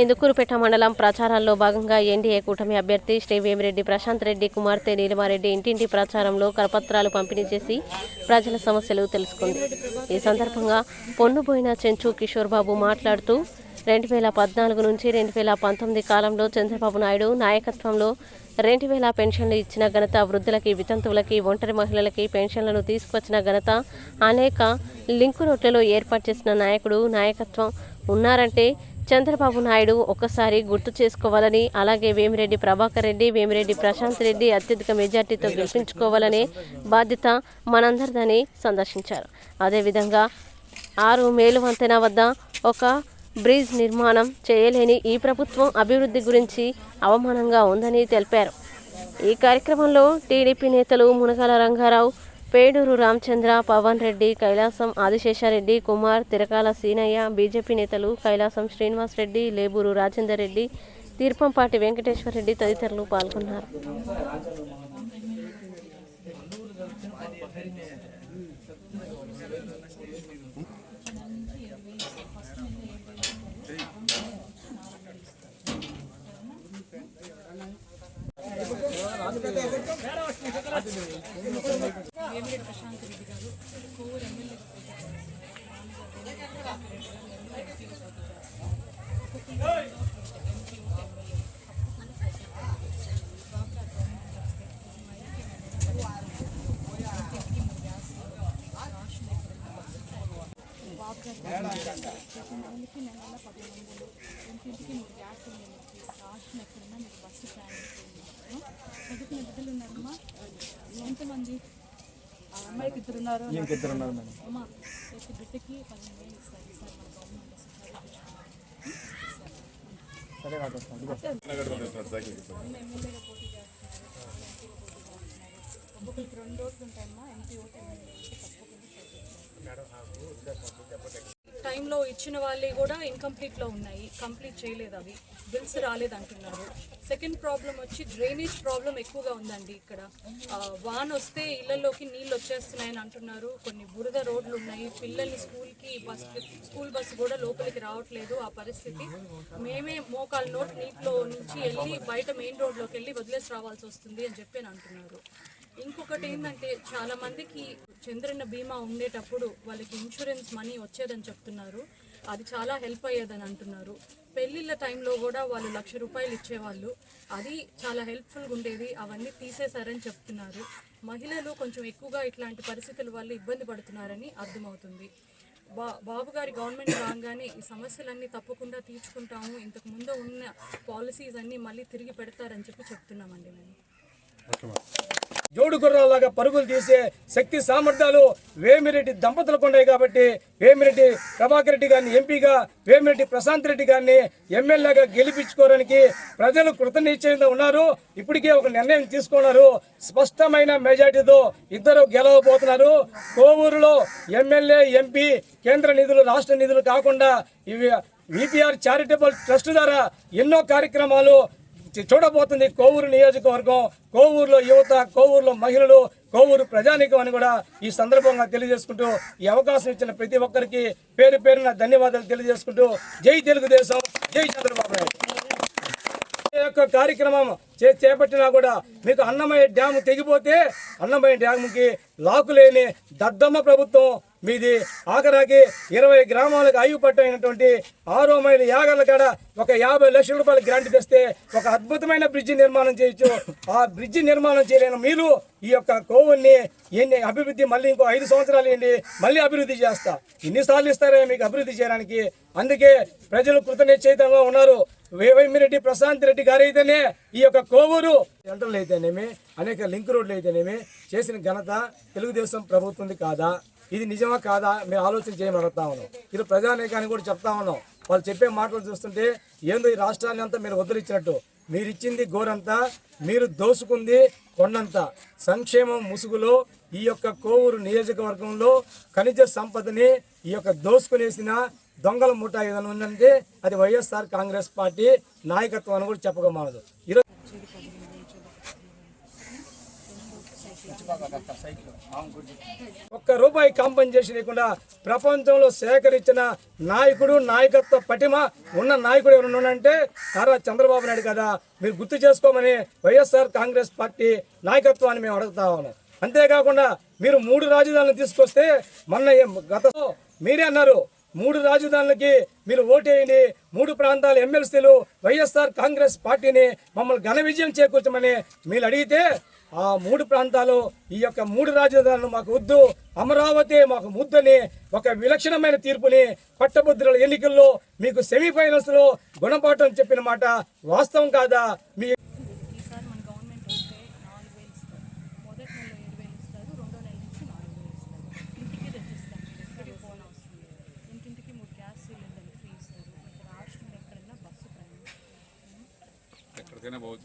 ఇందుకూరుపేట మండలం ప్రచారాల్లో భాగంగా ఎన్డీఏ కూటమి అభ్యర్థి శ్రీ వేమిరెడ్డి ప్రశాంత్ రెడ్డి కుమార్తె నీలిమారెడ్డి ఇంటింటి ప్రచారంలో కరపత్రాలు పంపిణీ చేసి ప్రజల సమస్యలు తెలుసుకుంది. ఈ సందర్భంగా పొన్నుబోయిన చెంచు కిషోర్ బాబు మాట్లాడుతూ రెండు వేల పద్నాలుగు నుంచి రెండు వేల పంతొమ్మిది కాలంలో చంద్రబాబు నాయుడు నాయకత్వంలో రెండు వేల పెన్షన్లు ఇచ్చిన ఘనత వృద్ధులకి వితంతువులకి ఒంటరి మహిళలకి పెన్షన్లను తీసుకొచ్చిన ఘనత అనేక లింకు రోడ్లలో ఏర్పాటు చేసిన నాయకుడు నాయకత్వం ఉన్నారంటే చంద్రబాబు నాయుడు ఒక్కసారి గుర్తు చేసుకోవాలని అలాగే వేమిరెడ్డి ప్రభాకర్ రెడ్డి వేమిరెడ్డి ప్రశాంత్ రెడ్డి అత్యధిక మెజార్టీతో గెలిపించుకోవాలనే బాధ్యత మనందరిదని సందర్శించారు. అదేవిధంగా ఆరు మేలు వంతెన వద్ద ఒక బ్రిడ్జ్ నిర్మాణం చేయలేని ఈ ప్రభుత్వం అభివృద్ధి గురించి అవమానంగా ఉందని తెలిపారు. ఈ కార్యక్రమంలో టీడీపీ నేతలు మునగాల రంగారావు పేడూరు రామచంద్ర పవన్ రెడ్డి కైలాసం ఆదిశేషారెడ్డి కుమార్ తిరకాల సీనయ్య బీజేపీ నేతలు కైలాసం శ్రీనివాస్ రెడ్డి లేబూరు రాజేందర్ రెడ్డి తీర్పంపాటి వెంకటేశ్వర రెడ్డి తదితరులు పాల్గొన్నారు. నెలకి నెల పది వందలు ఇంటింటికి మూడు గ్యాస్ సిలిండర్కి ఎక్కడన్నా మీరు బస్సు ప్రయాణిస్తుంది చదువుకునే బిడ్డలు ఉన్నారమ్మా ఎంతమంది ఆ అమ్మాయికి ఇద్దరు ఉన్నారు అమ్మా ప్రతి బిడ్డకి పదిహేను వేలు ఇస్తారు సార్ మన గవర్నమెంట్ ఎమ్మెల్యేగా పోటీ చేస్తున్నారు ఒక్కొక్కరికి రెండు ఓట్లు ఉంటాయమ్మా ఎంపీ ఓటు ఎమ్మెల్యే తప్పకుండా. టైంలో ఇచ్చిన వాళ్ళే కూడా ఇన్కంప్లీట్లో ఉన్నాయి. కంప్లీట్ చేయలేదు అవి. బిల్స్ రాలేదు అంటున్నారు సెకండ్ ప్రాబ్లం వచ్చి డ్రైనేజ్ ప్రాబ్లం ఎక్కువగా ఉందండి ఇక్కడ. వాన్ వాన వస్తే ఇళ్ళలోకి నీళ్ళు వచ్చేస్తున్నాయని అంటున్నారు. కొన్ని బురద రోడ్లు ఉన్నాయి. పిల్లల్ని స్కూల్కి బస్ స్కూల్ బస్సు కూడా లోపలికి రావట్లేదు ఆ పరిస్థితి. మేమే మోకాలు నోట్ నీటిలో నుంచి వెళ్ళి బయట మెయిన్ రోడ్లోకి వెళ్ళి వదిలేసి రావాల్సి వస్తుంది అని చెప్పి అంటున్నారు. ఇంకొకటి ఏంటంటే చాలా మందికి చంద్రన్న బీమా ఉండేటప్పుడు వాళ్ళకి ఇన్సూరెన్స్ మనీ వచ్చేదని చెప్తున్నారు. అది చాలా హెల్ప్ అయ్యేదని అంటున్నారు. పెళ్ళిళ్ళ టైంలో కూడా వాళ్ళు లక్ష రూపాయలు ఇచ్చేవాళ్ళు. అది చాలా హెల్ప్ఫుల్గా ఉండేది. అవన్నీ తీసేశారని చెప్తున్నారు. మహిళలు కొంచెం ఎక్కువగా ఇట్లాంటి పరిస్థితుల వల్ల ఇబ్బంది పడుతున్నారని అర్థమవుతుంది. బా బాబు గారి గవర్నమెంట్ రాగానే ఈ సమస్యలన్నీ తప్పకుండా తీర్చుకుంటాము. ఇంతకు ముందు ఉన్న పాలసీస్ అన్నీ మళ్ళీ తిరిగి పెడతారని చెప్పి చెప్తున్నామండి మేము. జోడు గుర్రాలాగా పరుగులు తీసే శక్తి సామర్థ్యాలు వేమిరెడ్డి దంపతులకు ఉన్నాయి కాబట్టి వేమిరెడ్డి ప్రభాకర్ రెడ్డి గారిని ఎంపీగా వేమిరెడ్డి ప్రశాంత్ రెడ్డి గారిని ఎమ్మెల్యేగా గెలిపించుకోవడానికి ప్రజలు కృతనిశ్చయంగా ఉన్నారు. ఇప్పటికే ఒక నిర్ణయం తీసుకున్నారు. స్పష్టమైన మెజార్టీతో ఇద్దరు గెలవబోతున్నారు. కోవూరులో ఎమ్మెల్యే ఎంపీ కేంద్ర నిధులు రాష్ట్ర నిధులు కాకుండా ఇవి విపిఆర్ చారిటబుల్ ట్రస్ట్ ద్వారా ఎన్నో కార్యక్రమాలు చూడబోతుంది కోవూరు నియోజకవర్గం కోవూరులో యువత కోవూరులో మహిళలు కోవూరు ప్రజానికం అని కూడా ఈ సందర్భంగా తెలియజేసుకుంటూ ఈ అవకాశం ఇచ్చిన ప్రతి ఒక్కరికి పేరు పేరున ధన్యవాదాలు తెలియజేసుకుంటూ జై తెలుగుదేశం జై చంద్రబాబు నాయుడు. ఈ యొక్క కార్యక్రమం చే- చేపట్టినా కూడా మీకు అన్నమయ్య డ్యాము తెగిపోతే అన్నమయ్య డ్యాముకి లాకులేని దద్దమ్మ ప్రభుత్వం మీది ఆఖరాకి ఇరవై గ్రామాలకు ఆయువు పట్టైనటువంటి ఆరో మైలు కాడ ఒక యాభై లక్షల రూపాయల గ్రాంట్ తెస్తే ఒక అద్భుతమైన బ్రిడ్జి నిర్మాణం చేయొచ్చు. ఆ బ్రిడ్జి నిర్మాణం చేయలేని మీరు ఈ యొక్క కోవుల్ని ఎన్ని అభివృద్ధి మళ్ళీ ఇంకో ఐదు సంవత్సరాలు ఏంటి? మళ్ళీ అభివృద్ధి చేస్తా. ఎన్నిసార్లు ఇస్తారే మీకు అభివృద్ధి చేయడానికి? అందుకే ప్రజలు కృతనిశ్చయితంగా ఉన్నారు. వేమిరెడ్డి ప్రశాంత్ రెడ్డి గారు అయితేనే ఈ యొక్క కోవూరు సెంటర్లు అయితేనేమి అనేక లింక్ రోడ్లు అయితేనేమి చేసిన ఘనత తెలుగుదేశం ప్రభుత్వంది కాదా? ఇది నిజమా కాదా మేము ఆలోచన చేయమని అడుగుతా ఉన్నాం. ఇది ప్రజానేకాన్ని కూడా చెప్తా ఉన్నాం. వాళ్ళు చెప్పే మాటలు చూస్తుంటే ఏందో ఈ రాష్ట్రాన్ని అంతా మీరు వదిలిచ్చినట్టు. మీరు ఇచ్చింది గోరంతా మీరు దోసుకుంది కొండంత. సంక్షేమం ముసుగులో ఈ యొక్క కోవూరు నియోజకవర్గంలో ఖనిజ సంపదని ఈ యొక్క దోసుకునేసిన దొంగల ముఠా ఏదైనా ఉందంటే అది వైఎస్ఆర్ కాంగ్రెస్ పార్టీ నాయకత్వం అని కూడా చెప్పగలదు ఈరోజు ఒక్క రూపాయి కాంపెన్సేషన్ లేకుండా ప్రపంచంలో సేకరించిన నాయకుడు నాయకత్వ పటిమ ఉన్న నాయకుడు ఎవరు ఉన్నాడంటే నారా చంద్రబాబు నాయుడు కదా. మీరు గుర్తు చేసుకోమని వైఎస్ఆర్ కాంగ్రెస్ పార్టీ నాయకత్వాన్ని మేము అడుగుతా ఉన్నాం. అంతేకాకుండా మీరు మూడు రాజధానులు తీసుకొస్తే మొన్న ఏం- గత మీరే అన్నారు మూడు రాజధానులకి మీరు ఓటేయండి మూడు ప్రాంతాల ఎమ్మెల్సీలు వైఎస్ఆర్ కాంగ్రెస్ పార్టీని మమ్మల్ని ఘన విజయం చేకూర్చమని మీరు అడిగితే ఆ మూడు ప్రాంతాలు ఈ యొక్క మూడు రాజధానులు మాకు వద్దు. అమరావతి మాకు ముద్దని. ఒక విలక్షణమైన తీర్పుని పట్టభద్రుల ఎన్నికల్లో మీకు సెమీఫైనల్స్లో గుణపాఠం చెప్పిన మాట వాస్తవం కాదా? మీ ఎక్కడికైనా పోవచ్చు.